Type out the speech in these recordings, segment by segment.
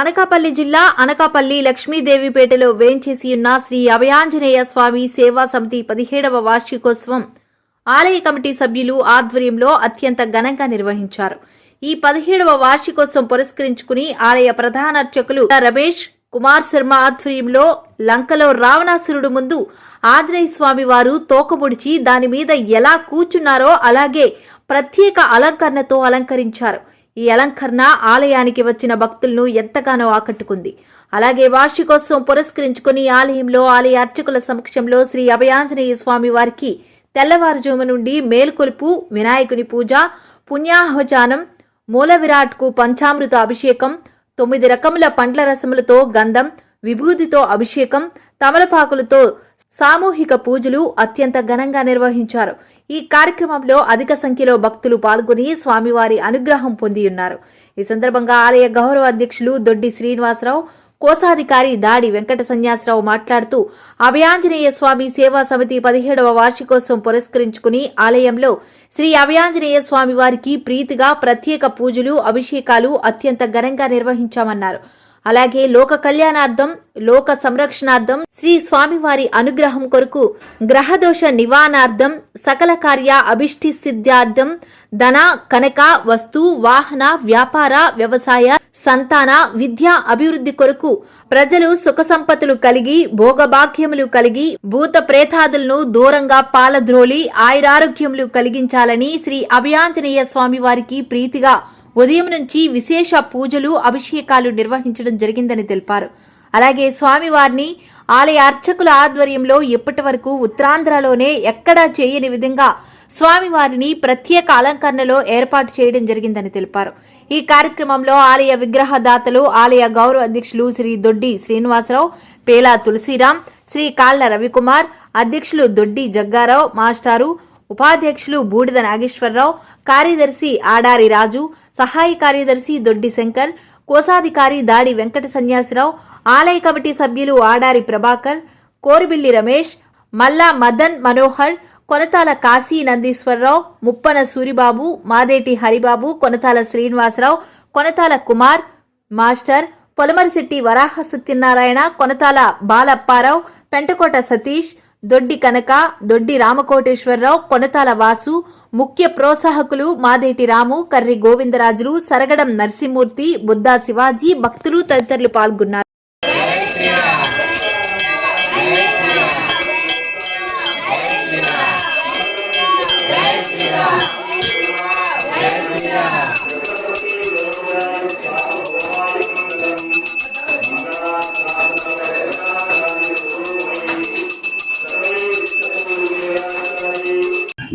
అనకాపల్లి జిల్లా అనకాపల్లి లక్ష్మీదేవిపేటలో వేంచేసి ఉన్న శ్రీ అభయాంజనేయ స్వామి సేవా సమితి పదిహేడవ వార్షికోత్సవం. ఆలయ కమిటీ సభ్యులు ఆధ్వర్యంలో అత్యంత ఘనంగా నిర్వహించారు. ఈ పదిహేడవ వార్షికోత్సవం పురస్కరించుకుని ఆలయ ప్రధాన అర్చకులు రమేష్ కుమార్ శర్మ ఆధ్వర్యంలో లంకలో రావణాసురుడు ముందు ఆంజనేయ స్వామి వారు తోకముడిచి దాని మీద ఎలా కూర్చున్నారో అలాగే ప్రత్యేక అలంకరణతో అలంకరించారు. ఈ అలంకరణ ఆలయానికి వచ్చిన భక్తులను ఎంతగానో ఆకట్టుకుంది. అలాగే వార్షికోత్సవం పురస్కరించుకుని ఆలయంలో ఆలయ అర్చకుల సమక్షంలో శ్రీ అభయాంజనేయ స్వామి వారికి తెల్లవారుజాము నుండి మేల్కొలుపు వినాయకుని పూజ పుణ్యాహ్వచానం మూల విరాట్కు పంచామృత అభిషేకం తొమ్మిది రకముల పండ్ల రసములతో గంధం విభూతితో అభిషేకం తమలపాకులతో సామూహిక పూజలు అత్యంత ఘనంగా నిర్వహించారు. ఈ కార్యక్రమంలో అధిక సంఖ్యలో భక్తులు పాల్గొని స్వామివారి అనుగ్రహం పొందియున్నారు. ఈ సందర్భంగా ఆలయ గౌరవ అధ్యక్షులు దొడ్డి శ్రీనివాసరావు కోశాధికారి దాడి వెంకట సన్యాసరావు మాట్లాడుతూ అభయాంజనేయ స్వామి సేవా సమితి పదిహేడవ వార్షికోత్సవం పురస్కరించుకుని ఆలయంలో శ్రీ అభయాంజనేయ స్వామి వారికి ప్రీతిగా ప్రత్యేక పూజలు అభిషేకాలు అత్యంత ఘనంగా నిర్వహించామన్నారు. అలాగే లోక కళ్యాణార్థం లోక సంరక్షణార్థం శ్రీ స్వామివారి అనుగ్రహం కొరకు గ్రహదోష నివారణార్థం సకల కార్య అభిష్టి సిద్ధార్థం ధన కనక వస్తు వాహన వ్యాపార వ్యవసాయ సంతాన విద్యా అభివృద్ధి కొరకు ప్రజలు సుఖ సంపత్తులు కలిగి భోగభాగ్యములు కలిగి భూత ప్రేతాదులను దూరంగా పాలద్రోలి ఆయురారోగ్యములు కలిగించాలని శ్రీ అభయాంజనేయ స్వామివారికి ప్రీతిగా ఉదయం నుంచి విశేష పూజలు అభిషేకాలు నిర్వహించడం జరిగిందని తెలిపారు. అలాగే స్వామివారిని ఆలయ అర్చకుల ఆధ్వర్యంలో ఇప్పటి వరకు ఉత్తరాంధ్రలోనే ఎక్కడా చేయని విధంగా స్వామివారిని ప్రత్యేక అలంకరణలో ఏర్పాటు చేయడం జరిగిందని తెలిపారు. ఈ కార్యక్రమంలో ఆలయ విగ్రహదాతలు ఆలయ గౌరవ అధ్యక్షులు శ్రీ దొడ్డి శ్రీనివాసరావు పేలా తులసిరాం శ్రీ కాళ్ళ రవికుమార్ అధ్యక్షులు దొడ్డి జగ్గారావు మాస్టారు ఉపాధ్యక్షులు బూడిద నాగేశ్వరరావు కార్యదర్శి ఆడారి రాజు సహాయ కార్యదర్శి దొడ్డి శంకర్ కోశాధికారి దాడి వెంకట సన్యాసిరావు ఆలయ కమిటీ సభ్యులు ఆడారి ప్రభాకర్ కోరిబిల్లి రమేష్ మల్లా మదన్ మనోహర్ కొనతాల కాశీ నందీశ్వరరావు ముప్పన సూరిబాబు మాదేటి హరిబాబు కొనతాల శ్రీనివాసరావు కొనతాల కుమార్ మాస్టర్ పొలమరిశెట్టి వరాహ సత్యనారాయణ కొనతాల బాలప్పారావు పెంటకోట సతీష్ దొడ్డి కనక దొడ్డి రామకోటేశ్వరరావు కొనతాల వాసు ముఖ్య ప్రోత్సాహకులు మాదేటి రాము కర్రి గోవిందరాజులు సరగడం నరసింహూర్తి బుద్దా శివాజీ భక్తులు తదితరులు పాల్గొన్నారు.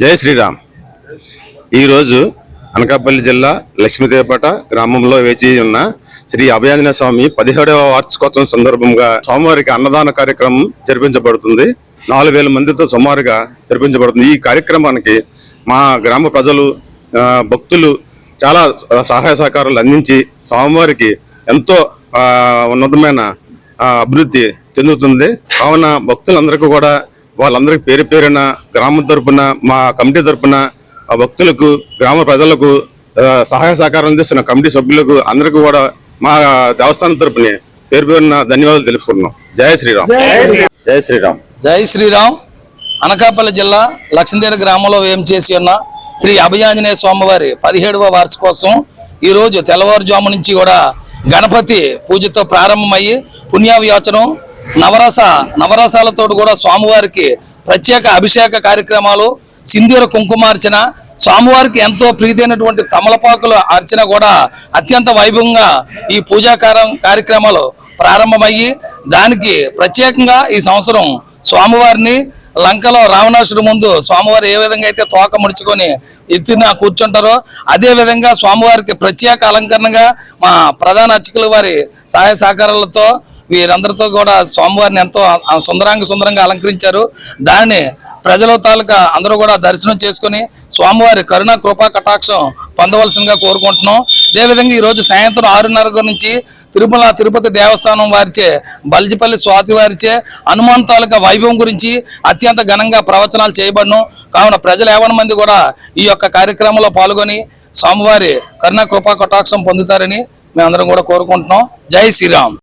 జై శ్రీరామ్. ఈరోజు అనకాపల్లి జిల్లా లక్ష్మీదేవపేట గ్రామంలో వేచి ఉన్న శ్రీ అభయాంజనేయ స్వామి పదిహేడవ వార్షికోత్సవం సందర్భంగా స్వామివారికి అన్నదాన కార్యక్రమం జరిపించబడుతుంది. నాలుగు వేల మందితో సుమారుగా జరిపించబడుతుంది. ఈ కార్యక్రమానికి మా గ్రామ ప్రజలు భక్తులు చాలా సహాయ సహకారాలు అందించి స్వామివారికి ఎంతో ఉన్నతమైన అభివృద్ధి చెందుతుంది. కావున భక్తులందరికీ కూడా వాళ్ళందరికీ పేరు పేరున గ్రామం తరపున మా కమిటీ తరపున ఆ భక్తులకు గ్రామ ప్రజలకు సహాయ సహకారం అందిస్తున్న కమిటీ సభ్యులకు అందరికీ కూడా మా దేవస్థానం తరపున పేరు పేరున ధన్యవాదాలు తెలుపుకున్నాం జయ శ్రీరామ్. జయ శ్రీరామ్. జై శ్రీరామ్. అనకాపల్లి జిల్లా లక్ష్మీదేవి గ్రామంలో వేం చేసి ఉన్న శ్రీ అభయాంజనేయ స్వామివారి పదిహేడవ వార్షికోత్సవం ఈ రోజు తెల్లవారుజాము నుంచి కూడా గణపతి పూజతో ప్రారంభమయ్యి పుణ్యావియాచనం నవరస నవరసాలతో కూడా స్వామివారికి ప్రత్యేక అభిషేక కార్యక్రమాలు సింధూర కుంకుమార్చన స్వామివారికి ఎంతో ప్రీతైనటువంటి తమలపాకుల అర్చన కూడా అత్యంత వైభవంగా ఈ పూజాకారం కార్యక్రమాలు ప్రారంభమయ్యి దానికి ప్రత్యేకంగా ఈ సంవత్సరం స్వామివారిని లంకలో రావణాసుడు ముందు స్వామివారు ఏ విధంగా అయితే తోక ముడుచుకొని ఎత్తున కూర్చుంటారో అదే విధంగా స్వామివారికి ప్రత్యేక అలంకరణగా మా ప్రధాన అర్చకుల వారి సహాయ సహకారాలతో వీరందరితో కూడా స్వామివారిని ఎంతో సుందరంగా సుందరంగా అలంకరించారు. దాన్ని ప్రజల తాలూకా అందరూ కూడా దర్శనం చేసుకుని స్వామివారి కరుణ కృపా కటాక్షం పొందవలసిందిగా కోరుకుంటున్నాం. అదేవిధంగా ఈరోజు సాయంత్రం ఆరున్నర నుంచి తిరుమల తిరుపతి దేవస్థానం వారిచే బల్జిపల్లి స్వాతి వారిచే హనుమాన్ తాలూకా వైభవం గురించి అత్యంత ఘనంగా ప్రవచనాలు చేయబడను. కావున ప్రజలు యావన మంది కూడా ఈ యొక్క కార్యక్రమంలో పాల్గొని స్వామివారి కరుణ కృపా కటాక్షం పొందుతారని మేమందరం కూడా కోరుకుంటున్నాం. జై శ్రీరామ్.